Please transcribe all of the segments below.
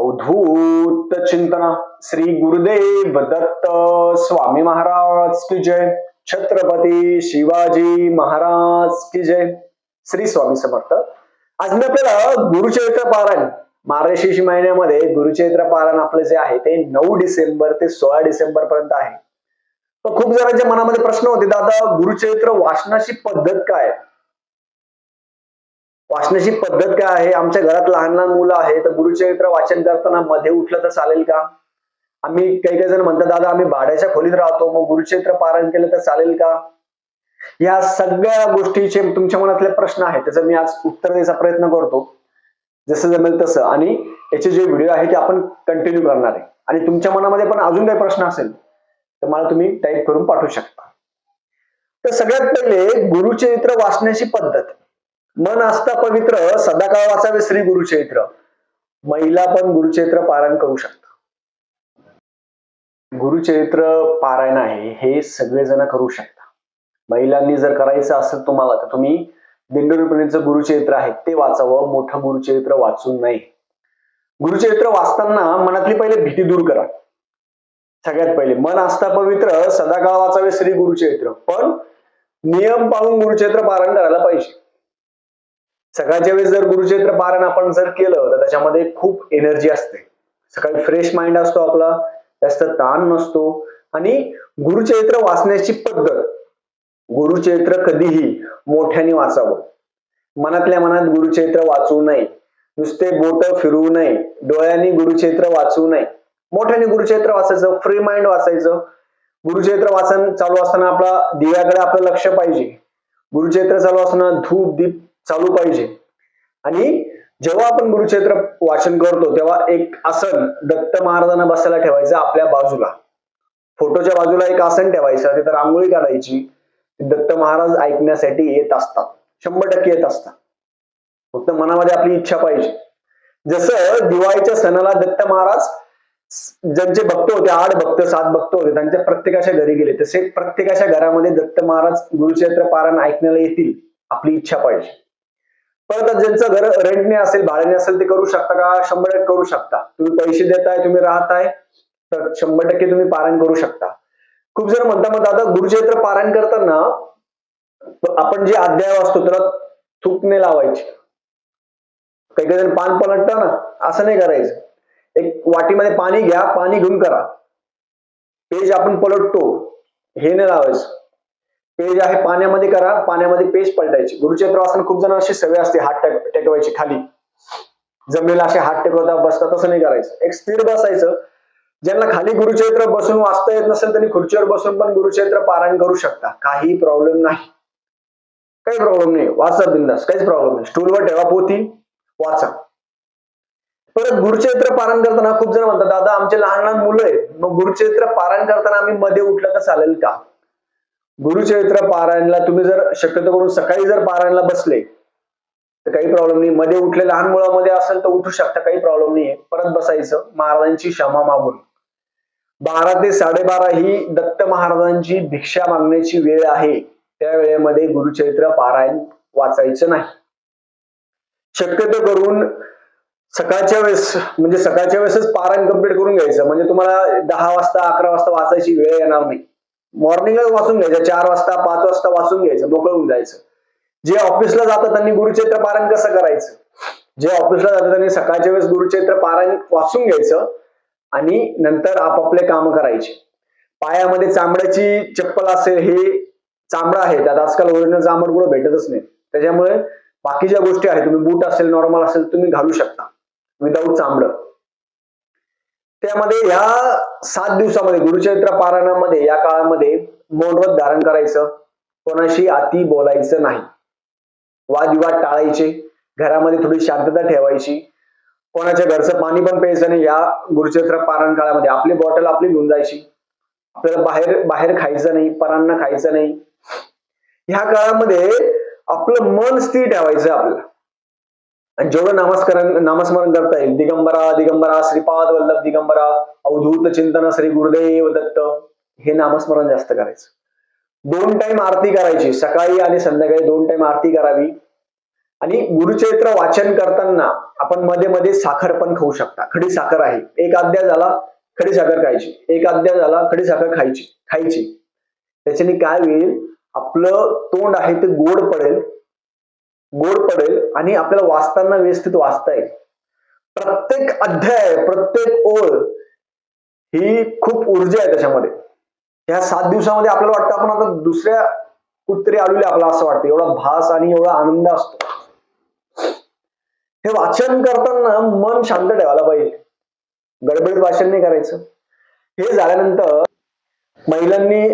अवधूत चिंतना. श्री गुरुदेव दत्त स्वामी महाराज की जय. छत्रपती शिवाजी महाराज की जय. श्री स्वामी समर्थ. आज मी आपल्याला गुरुचरित्र पारायण मार्गशीर्ष महिन्यामध्ये गुरुचरित्र पारायण आपलं जे आहे ते नऊ डिसेंबर ते सोळा डिसेंबर पर्यंत आहे. तर खूप जणांच्या मनामध्ये प्रश्न होते दादा गुरुचरित्र वाचनाची पद्धत काय? आहे? वाचनाची पद्धत काय आहे? आमच्या घरात लहान लहान मुलं आहेत. तर गुरुचरित्र वाचन करताना मध्ये उठलं तर चालेल का? आम्ही काही काही जण म्हणतात दादा आम्ही भाड्याच्या खोलीत राहतो. मग गुरुचरित्र पारायण केलं तर चालेल का? या सगळ्या गोष्टीचे तुमच्या मनातले प्रश्न आहेत. त्याचं मी आज उत्तर द्यायचा प्रयत्न करतो. जसं जमेल तसं. आणि याचे जे व्हिडिओ आहे ते आपण कंटिन्यू करणार आहे. आणि तुमच्या मनामध्ये पण अजून काही प्रश्न असेल तर मला तुम्ही टाईप करून पाठवू शकता. तर सगळ्यात पहिले गुरुचरित्र वाचण्याची पद्धत. मन असता पवित्र सदाकाळ वाचावे श्री गुरुचैत्र महिला पण गुरुचैत्र पारायण करू शकता गुरुचरित्र पारायण आहे हे सगळेजण करू शकता महिलांनी जर करायचं असेल तुम्हाला तर तुम्ही दिंडोरीपर्यंतचं गुरुचैत्र आहे ते वाचावं मोठं गुरुचरित्र वाचून नाही. गुरुचैत्र वाचताना मनातली पहिले भीती दूर करा. सगळ्यात पहिले मन असता पवित्र सदाकाळ वाचावे श्री गुरुचैत्र पण नियम पाळून गुरुचैत्र पारायण करायला पाहिजे. सकाळच्या वेळेस जर गुरुचरित्र पारण आपण जर केलं तर त्याच्यामध्ये खूप एनर्जी असते. सकाळी फ्रेश माइंड असतो आपला जास्त ताण नसतो. आणि गुरुचरित्र वाचण्याची पद्धत गुरुचरित्र कधीही मोठ्याने वाचावं. मनातल्या मनात गुरुचरित्र वाचू नये. नुसते बोट फिरवू नये. डोळ्यांनी गुरुचरित्र वाचू नये. मोठ्याने गुरुचरित्र वाचायचं फ्री माइंड वाचायचं. गुरुचरित्र वाचन चालू असताना आपला दिव्याकडे आपलं लक्ष पाहिजे. गुरुचरित्र चालू असताना धूप दीप चालू पाहिजे. आणि जेव्हा आपण गुरुक्षेत्र वाचन करतो तेव्हा एक आसन दत्त महाराजांना बसायला ठेवायचं आपल्या बाजूला. फोटोच्या बाजूला एक आसन ठेवायचं तिथं रांगोळी काढायची. दत्त महाराज ऐकण्यासाठी येत असतात. शंभर टक्के येत असतात. फक्त मनामध्ये आपली इच्छा पाहिजे. जसं दिवाळीच्या सणाला दत्त महाराज ज्यांचे भक्त होते आठ भक्त सात भक्त होते त्यांच्या प्रत्येकाच्या घरी गेले तसे प्रत्येकाच्या घरामध्ये दत्त महाराज गुरुक्षेत्र पारायण ऐकण्याला येतील आपली इच्छा पाहिजे. परत ज्यांचं घर रेंटने असेल भाड्याने असेल ते करू शकता का? शंभर टक्के करू शकता. तुम्ही पैसे देताय तुम्ही राहताय तर शंभर टक्के तुम्ही पारायण करू शकता. खूप जण म्हणता मग दादा गुरुचरित्र पारायण करताना आपण जे अध्याय वाचतो त्याला थुकणे लावायचे. काही काही जण पान पलटतं ना असं नाही करायचं. एक वाटीमध्ये पाणी घ्या पाणी घेऊन करा. पेज आपण पलटतो हे नाही लावायचं. पेज आहे पाण्यामध्ये करा पाण्यामध्ये पेज पलटायची. गुरुचरित्र वाचन खूप जण अशी सवय असते हात टेक टेकवायची खाली. जमिनीला असे हात टेकवता बसता तसं नाही करायचं. एक स्थिर बसायचं. ज्यांना खाली गुरुचरित्र बसून वाचता येत नसेल त्यांनी खुर्चीवर बसून पण गुरुचरित्र पारायण करू शकता. काही प्रॉब्लेम नाही. काही प्रॉब्लेम नाही. वाचा बिंदास. काहीच प्रॉब्लेम नाही. स्टूलवर ठेवा पोती वाचा. परत गुरुचरित्र पारायण करताना खूप जण म्हणतात दादा आमचे लहान लहान मुलं आहेत. मग गुरुचरित्र पारायण करताना आम्ही मध्ये उठलं तर चालेल का? गुरुचरित्र पारायणला तुम्ही जर शक्यतो करून सकाळी जर पारायणला बसले तर काही प्रॉब्लेम नाही. मध्ये उठले लहान मुलामध्ये असेल तर उठू शकता काही प्रॉब्लेम नाहीये. परत बसायचं महाराजांची क्षमा मागून. बारा ते साडेबारा ही दत्त महाराजांची भिक्षा मागण्याची वेळ आहे. त्या वेळेमध्ये गुरुचरित्र पारायण वाचायचं नाही. शक्यतो करून सकाळच्या वेळेस म्हणजे सकाळच्या वेळेसच पारायण कंप्लीट करून घ्यायचं. म्हणजे तुम्हाला दहा वाजता अकरा वाजता वाचायची वेळ येणार नाही. मॉर्निंगच वाचून घ्यायचं चार वाजता पाच वाजता वाचून घ्यायचं मोकळून जायचं. जे ऑफिसला जातात त्यांनी गुरुचैत्र पारायण कसं करायचं? जे ऑफिसला जातात त्यांनी सकाळच्या वेळेस गुरुचैत्र पारायण वाचून घ्यायचं आणि नंतर आपापले काम करायचे. पायामध्ये चांबड्याची चप्पल असेल हे चांबडा आहे. त्यात आजकाल ओरिजिनल चांबड कुठं भेटतच नाही. त्याच्यामुळे बाकीच्या गोष्टी आहेत. तुम्ही बूट असेल नॉर्मल असेल तुम्ही घालू शकता. विदाऊट चांबड त्यामध्ये ह्या सात दिवसामध्ये गुरुचरित्र पारायणामध्ये या काळामध्ये मौनव्रत धारण करायचं कोणाशी अति बोलायचं नाही. वादविवाद टाळायचे घरामध्ये थोडी शांतता ठेवायची कोणाच्या घरचं पाणी पण प्यायचं नाही या गुरुचरित्र पारायण काळामध्ये. आपली बॉटल आपली घेऊन जायची. आपल्याला बाहेर बाहेर खायचं नाही परांना खायचं नाही. ह्या काळामध्ये आपलं मन स्थिर ठेवायचं आपल्याला. आणि जेवढं नामस्करण नामस्मरण करता येईल दिगंबरा दिगंबरा श्रीपाद वल्लभ दिगंबरा अवधूत चिंतन श्री गुरुदेव दत्त हे नामस्मरण जास्त करायचं. दोन टाइम आरती करायची सकाळी आणि संध्याकाळी दोन टाइम आरती करावी. आणि गुरुचरित्र वाचन करताना आपण मध्ये मध्ये साखर पण खाऊ शकता. खडी साखर आहे. एक अध्याय झाला खडी साखर खायची. एक अध्याय झाला खडी साखर खायची खायची. त्याच्याने काय होईल? आपलं तोंड आहे ते गोड पडेल. गोड पडेल आणि आपल्याला वाचताना व्यवस्थित वाचता येईल. प्रत्येक अध्याय प्रत्येक ओळ ही खूप ऊर्जा आहे त्याच्यामध्ये. ह्या सात दिवसामध्ये आपल्याला वाटतं आपण आता दुसऱ्या कुठतरी आलेले आपल्याला असं वाटतं. एवढा भास आणि एवढा आनंद असतो. हे वाचन करताना मन शांत ठेवायला पाहिजे. गडबडीत वाचन नाही करायचं. हे झाल्यानंतर महिलांनी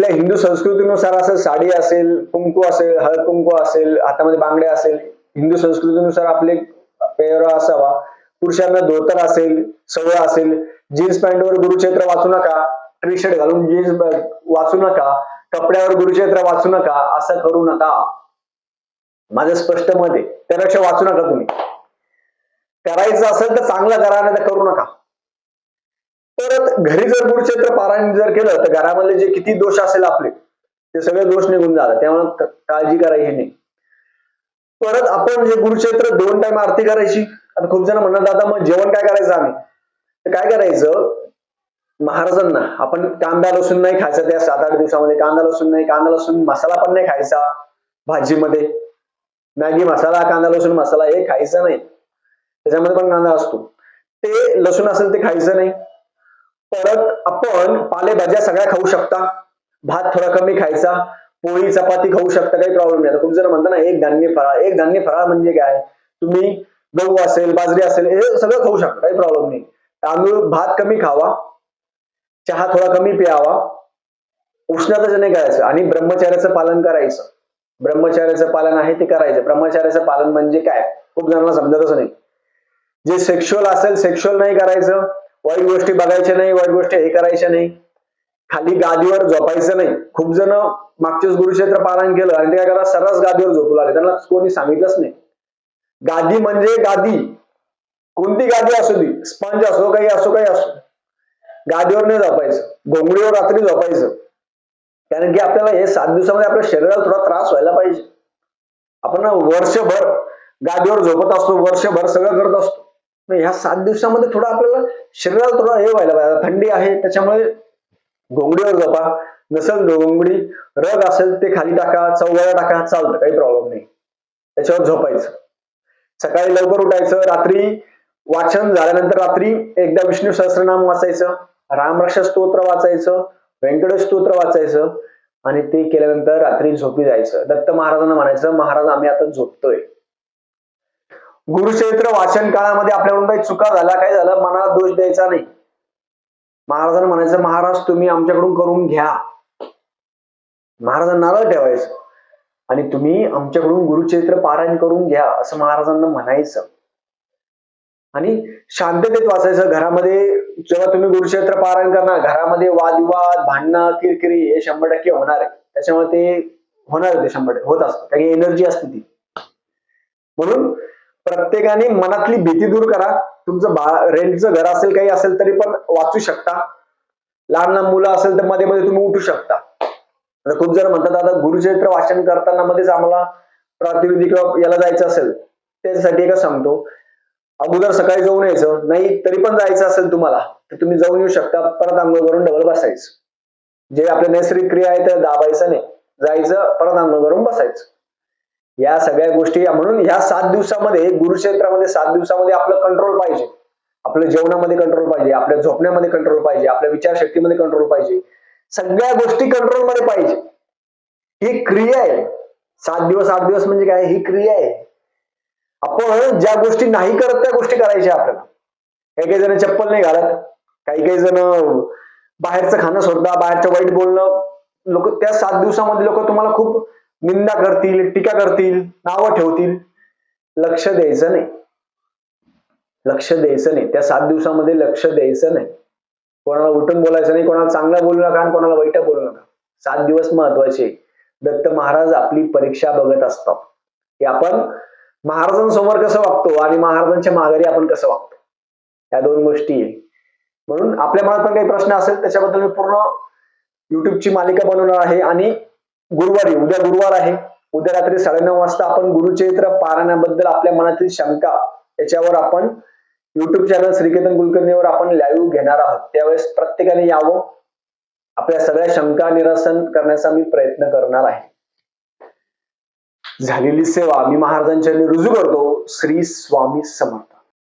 आपल्या हिंदू संस्कृतीनुसार असं साडी असेल कुंकू असेल हळद कुंकू असेल हातामध्ये बांगडे असेल हिंदू संस्कृतीनुसार आपले पेहराव असावा. पुरुषांना धोतर असेल सवय असेल जीन्स पॅन्टवर गुरुक्षेत्र वाचू नका टी शर्ट घालून जीन्स वाचू नका कपड्यावर गुरुक्षेत्र वाचू नका असं करू नका. माझं स्पष्ट मत आहे. त्यापेक्षा वाचू नका तुम्ही. करायचं असेल तर चांगलं करा नाही तर करू नका. परत घरी जर गुरुक्षेत्र पारायण जर केलं तर घरामध्ये जे किती दोष असेल आपले ते सगळे दोष निघून जातात. त्यामुळे काळजी करायची नाही. परत आपण जे गुरुक्षेत्र दोन टाइम आरती करायची आता खूप जण म्हणतात दादा मग जेवण काय करायचं आम्ही? तर काय करायचं? महाराजांना आपण कांदा लसूण नाही खायचा त्या सात आठ दिवसामध्ये. कांदा लसूण नाही कांदा लसूण मसाला पण नाही खायचा भाजीमध्ये. मॅगी मसाला कांदा लसूण मसाला हे खायचं नाही. त्याच्यामध्ये पण कांदा असतो. ते लसूण असेल ते खायचं नाही. परत आपण पालेभाज्या सगळ्या खाऊ शकता. भात थोडा कमी खायचा. पोळी चपाती खाऊ शकता काही प्रॉब्लेम नाही. आता जर म्हणता ना एक धान्य फराळ एक धान्य फराळ म्हणजे काय? तुम्ही गहू असेल बाजरी असेल हे सगळं खाऊ शकता काही प्रॉब्लेम नाही. तांदूळ भात कमी खावा. चहा थोडा कमी प्यावा. उष्णताचं नाही करायचं आणि ब्रह्मचार्याचं पालन करायचं. ब्रह्मचार्याचं पालन आहे ते करायचं. ब्रह्मचार्याचं पालन म्हणजे काय? खूप जणांना समजतच नाही. जे सेक्शुअल असेल सेक्शुअल नाही करायचं. वाईट गोष्टी बघायच्या नाही वाईट गोष्टी हे करायच्या नाही. खाली गादीवर झोपायचं नाही. खूप जण मागचेच गुरुक्षेत्र पारायण केलं आणि ते काय करा सरस गादीवर झोपू लागले. त्यांना कोणी सांगितलंच नाही. गादी म्हणजे गादी. कोणती गादी असू दे स्पंज असो काही असो काही असो. गादीवर नाही झोपायचं. घोंगडीवर रात्री झोपायचं. कारण की आपल्याला हे सात दिवसामध्ये आपल्या शरीराला थोडा त्रास व्हायला पाहिजे. आपण वर्षभर गादीवर झोपत असतो वर्षभर सगळं करत असतो. ह्या सात दिवसामध्ये थोडं आपल्याला शरीराला थोडं हे व्हायला पाहिजे. थंडी आहे त्याच्यामुळे घोंगडीवर झोपा. नसेल घोंगडी रग असेल ते खाली टाका चौघाला टाका चालतं काही प्रॉब्लेम नाही. त्याच्यावर झोपायचं. सकाळी लवकर उठायचं रात्री वाचन झाल्यानंतर रात्री एकदा विष्णू सहस्रनाम वाचायचं रामरक्ष स्तोत्र वाचायचं व्यंकटेश स्तोत्र वाचायचं आणि ते केल्यानंतर रात्री झोपी जायचं. दत्त महाराजांना म्हणायचं महाराज आम्ही आता झोपतोय. गुरुचरित्र वाचन काळामध्ये आपल्याकडून काही चुका झाल्या काय झालं मनाला दोष द्यायचा नाही. महाराजांना म्हणायचं महाराज तुम्ही आमच्याकडून करून घ्या. महाराजांना नारळ ठेवायचं. आणि तुम्ही आमच्याकडून गुरुचरित्र पारायण करून घ्या असं महाराजांना म्हणायचं. आणि शांततेत वाचायचं. घरामध्ये जेव्हा तुम्ही गुरुक्षेत्र पारायण करणार घरामध्ये वादविवाद भांडणं किरकिरी हे शंभर टक्के होणार आहे. त्याच्यामुळे ते होणार ते शंभर टक्के. होत असतं. काही एनर्जी असते ती. म्हणून प्रत्येकाने मनातली भीती दूर करा. तुमचं बा रेंटचं घर असेल काही असेल तरी पण वाचू शकता. लहान लहान मुलं असेल तर मध्ये मध्ये तुम्ही उठू शकता. खूप जर म्हणतात आता गुरुचरित्र वाचन करताना मध्येच आम्हाला प्रातिविधी किंवा याला जायचं असेल त्याच्यासाठी एका सांगतो. अगोदर सकाळी जाऊन यायचं नाही तरी पण जायचं असेल तुम्हाला तर तुम्ही जाऊन येऊ शकता परत आंघोळ करून डबल बसायचं. जे आपल्या नैसर्गिक क्रिया आहे त्या दाबायचं नाही. जायचं परत आंघोळ करून बसायचं. या सगळ्या गोष्टी म्हणून ह्या सात दिवसामध्ये गुरुक्षेत्रामध्ये सात दिवसामध्ये आपलं कंट्रोल पाहिजे. आपल्या जेवणामध्ये कंट्रोल पाहिजे आपल्या झोपण्यामध्ये कंट्रोल पाहिजे आपल्या विचारशक्तीमध्ये कंट्रोल पाहिजे. सगळ्या गोष्टी कंट्रोलमध्ये पाहिजे. ही क्रिया आहे. सात दिवस आठ दिवस म्हणजे काय? ही क्रिया आहे. आपण ज्या गोष्टी नाही करत त्या गोष्टी करायच्या आपल्याला. काही काही जण चप्पल नाही घालत. काही काही जण बाहेरचं खाणं सोडता बाहेरचं वाईट बोलणं. लोक त्या सात दिवसामध्ये लोक तुम्हाला खूप निंदा करतील टीका करतील नावं ठेवतील. लक्ष द्यायचं नाही. लक्ष द्यायचं नाही. त्या सात दिवसामध्ये लक्ष द्यायचं नाही. कोणाला उठून बोलायचं नाही कोणाला चांगलं बोलू नका आणि कोणाला वाईट बोलू नका. सात दिवस महत्त्वाचे. दत्त महाराज आपली परीक्षा बघत असतात. की आपण महाराजांसमोर कसं वागतो आणि महाराजांच्या माघारी आपण कसं वागतो? या दोन गोष्टी म्हणून आपल्या मनात पण काही प्रश्न असेल त्याच्याबद्दल मी पूर्ण युट्यूबची मालिका बनवणार आहे आणि गुरुवारी उद्या गुरुवार आहे. उद्या रात्री साडेनऊ वाजता आपण गुरुचरित्र पारायणाबद्दल आपल्या मनातील शंका याच्यावर आपण युट्यूब चॅनल श्रीकेतन कुलकर्णीवर आपण लाईव्ह घेणार आहोत. त्यावेळेस प्रत्येकाने यावं. आपल्या सगळ्या शंका निरसन करण्याचा मी प्रयत्न करणार आहे. झालेली सेवा मी महाराजांच्या रुजू करतो. श्री स्वामी समर्थ.